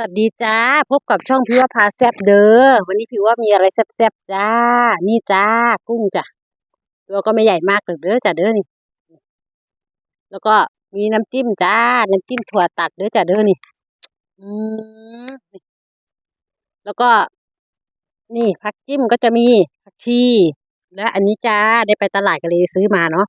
วัสดีจ้า พบกับช่องพี่ว่าพาแซบเด้อวันนี้พี่ว่ามีอะไรแซ่บๆจ้า นี่จ้า กุ้งจ้ะตัวก็ไม่ใหญ่มากหรอกเด้อจ้ะเด้อนี่ แล้วก็มีน้ำจิ้มจ้า น้ำจิ้มถั่วตัดเด้อจ้ะเด้อนี่ อืมแล้วก็ นี่ผักจิ้มก็จะมีผักชีและอันนี้จ้าได้ไปตลาดก็เลยซื้อมาเนาะ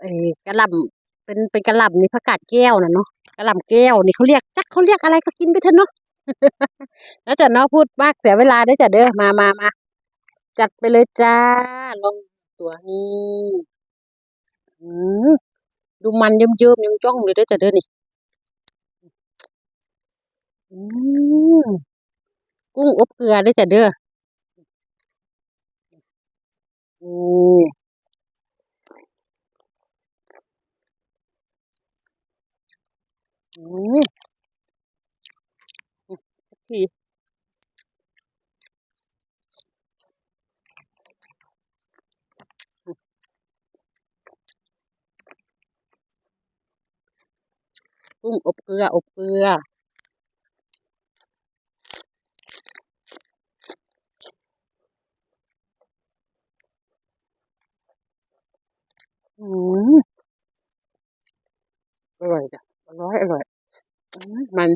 ไอ้กระหล่ำ เป็นเป็นกระหล่ำนี่ผักกาดแก้วนะเนาะกระหล่ำแก้วนี่เขาเรียกจักเขาเรียกอะไรก็กินไปเถอะเนาะแล้วจะเนาะพูดมากเสียเวลาเด้จ้ะเด้อมามามาจัดไปเลยจ้าลองตัวนี้ดูมันเยิ้มๆยังจ้องเลยเด้จ้ะเด้อนี่กุ้งอบเกลือเด้จ้ะเด้ออืมอืม ทีกุ้งอบเกลือ อบเกลือมอร่อยจ้ะอร่อยอร่อยอืมมัน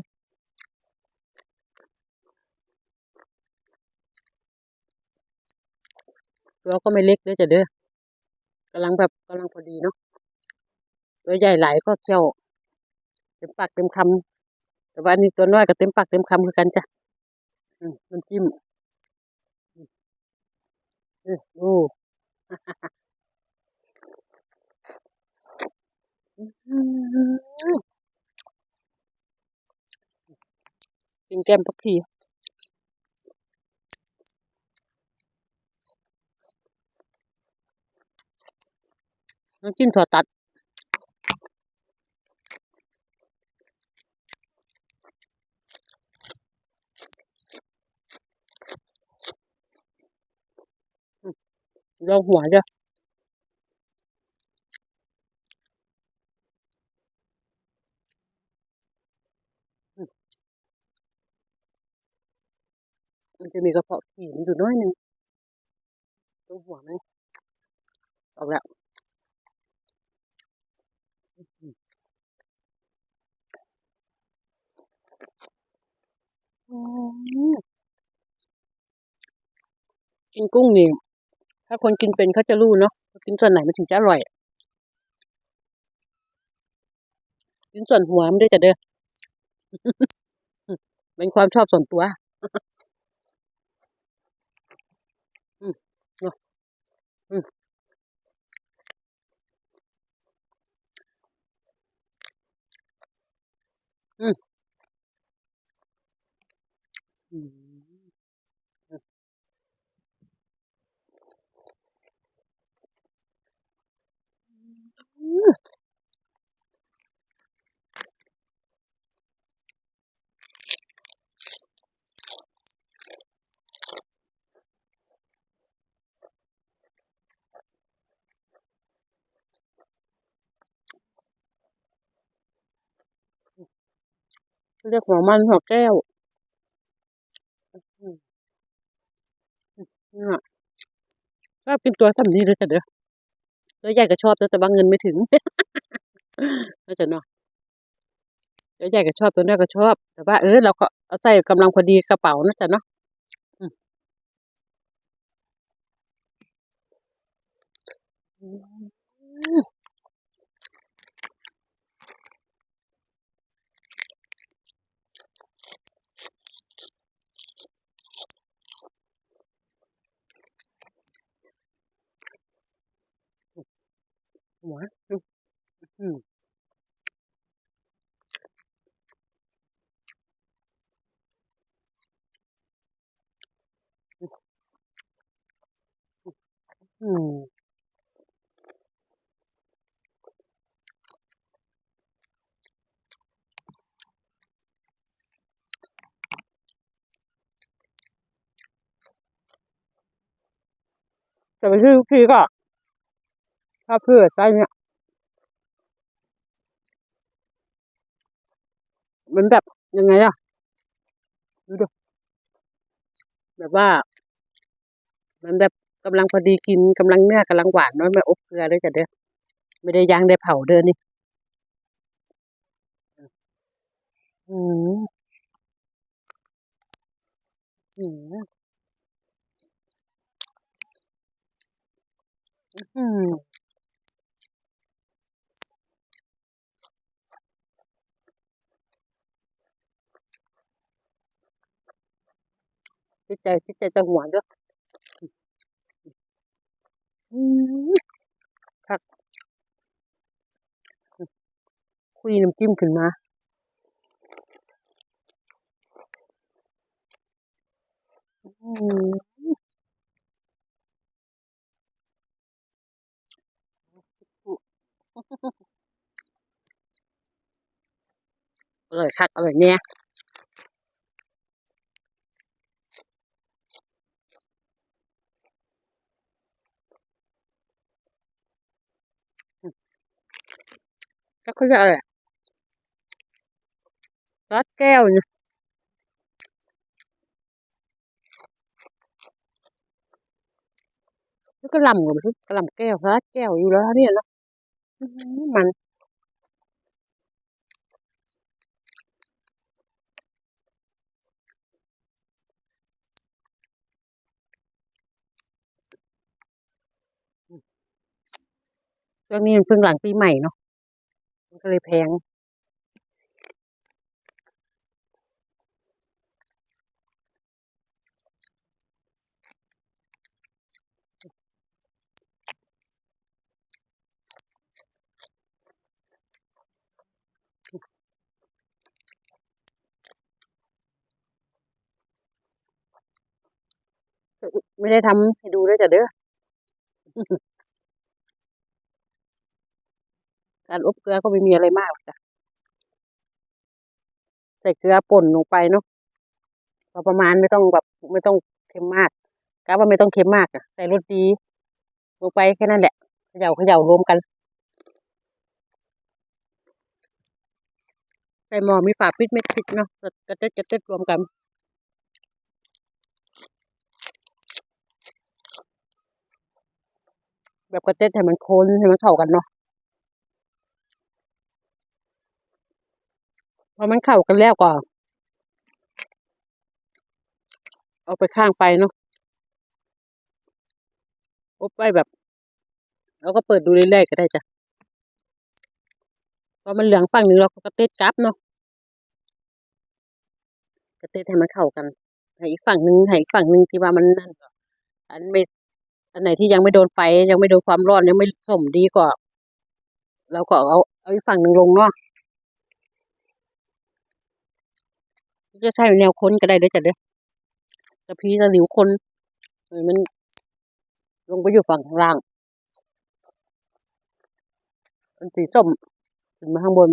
ตัวก็ไม่เล็กด้วยจะเด้อกำลังแบบกำลังพอดีเนาะตัวใหญ่หลายก็เคี่ยวเต็มปากเต็มคำแต่ว่าอันนี้ตัวน้อยก็เต็มปากเต็มคำคือกันจ้ะอืมน้ำจิ้มอืมโอ้อืมกินแก้มปักที น้ำจิ้มถั่วตัดลองหัวจ้ะอืมมันจะมีกระเพาะผีมันอยู่น้อยหนึงตรงหัวมันออกแล้วอืมอืม กินกุ้งนี่ ถ้าคนกินเป็นเขาจะรู้เนาะกินส่วนไหนมันถึงจะอร่อยกินส่วนหัวมันด้วยจ้ะเด้อเป็นความชอบส่วนตัว อืมเนาะอืมอืมอืมอืม เรียกหัวมันหัวแก้วอืมเนี่ย ชอบกินตัวสำนี้เลยแต่เด้อตัวใหญ่ก็ชอบแต่บางเงินไม่ถึงก็จะเนาะตัวใหญ่ก็ชอบตัวน้อยก็ชอบ แต่ว่าเออเราก็เอาใส่กำลังพอดีกระเป๋านะจ๊ะเนาะอืม อืมหัวอืมอืมอืม แต่ไปซื้อทุกทีก็ชอบซื้อไส้เนี่ยมันแบบยังไงอะดูดิแบบว่า มันแบบกำลังพอดีกินกำลังเนื้อกำลังหวานน้อยไม่อบเกลือเลยจ้ะเด้อไม่ได้ย่างได้เผาเด้อนี่อืมอืมอืม จิตใจจิตใจจะหวานด้วยอืมครับคุยน้ำจิ้มขึ้นมาอืมอร่อยคักอร่อยเนี่ย แล้วเขาจะอะไรรัดแก้วเนี่ยแล้วก็ลำกับมันกระลำแก้วรัดแก้วอยู่แล้วเนี่ยนาะอื้อหือมันช่วงนี้มันเพิ่งหลังปีใหม่เนาะ ก็เลยแพงไม่ได้ทำให้ดูด้วยจ้ะเด้อ การอบเกลือก็ไม่มีอะไรมากจ้ะใส่เกลือป่นลงไปเนาะพอประมาณไม่ต้องแบบไม่ต้องเค็มมากกะว่าไม่ต้องเค็มมากอะใส่รสดีลงไปแค่นั้นแหละเขย่าเขย่ารวมกันใส่หม้อมีฝาปิดไม่ปิดเนาะกระเต็ดกระเต็ดรวมกันแบบกระเต็ดให้มันคนให้มันเข้ากันเนาะ พอมันเข้ากันแล้วก็เอาไปข้างไปเนาะอบไปแบบแล้วก็เปิดดูเรื่อยๆก็ได้จ้ะพอมันเหลืองฝั่งหนึ่งเราก็กระเตดกลับเนาะกระเตดให้มันเข้ากันให้อีกฝั่งหนึ่งให้อีกฝั่งหนึ่งที่ว่ามันนั่นก็อันไม่อันไหนที่ยังไม่โดนไฟยังไม่โดนความร้อนยังไม่สมดีก็เราก็เอาเอาอีกฝั่งหนึ่งลงเนาะ จะใช้แนวค้นก็ได้ด้วยจ้ะเด้อตะพีตะหลิวคนมัน ลงไปอยู่ฝั่งข้างล่าง อันสีส้มขึ้นมาข้างบน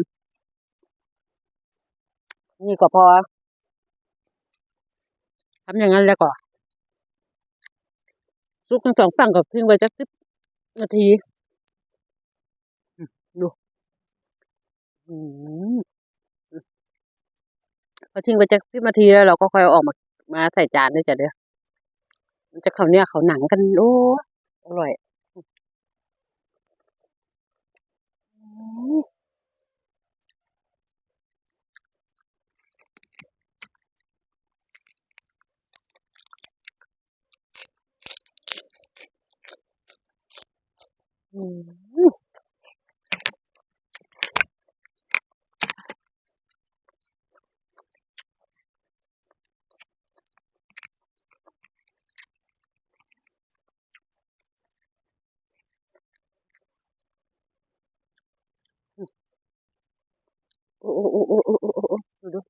นี่ก็พอทำอย่างนั้นแล้วก็ซุกทั้งสองฝั่งก็ทิ้งไว้จักสิบนาที ดู อืม อทิ้งไว้จักสิบนาทีแล้วเราก็ค่อยออกมามาใส่จานด้วยจ้ะเด้อมันจะเขาเนี่ยเขาหนังกันโอ้อร่อยอืมอืม โอ้โอ้โอ้โอ้โอ้โอ้โอ้ดูดู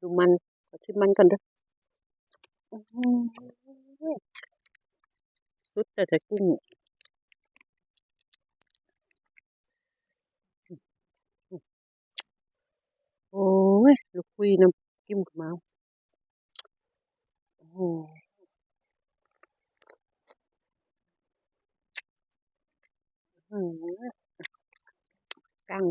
ดูมันขอชิมมันกันเด้ออื้อหือสุดแต่แต่กุ้งโอ้ยลูกคุยน้ำจิ้มกับมาโอ้โหอื้อหือกั้ง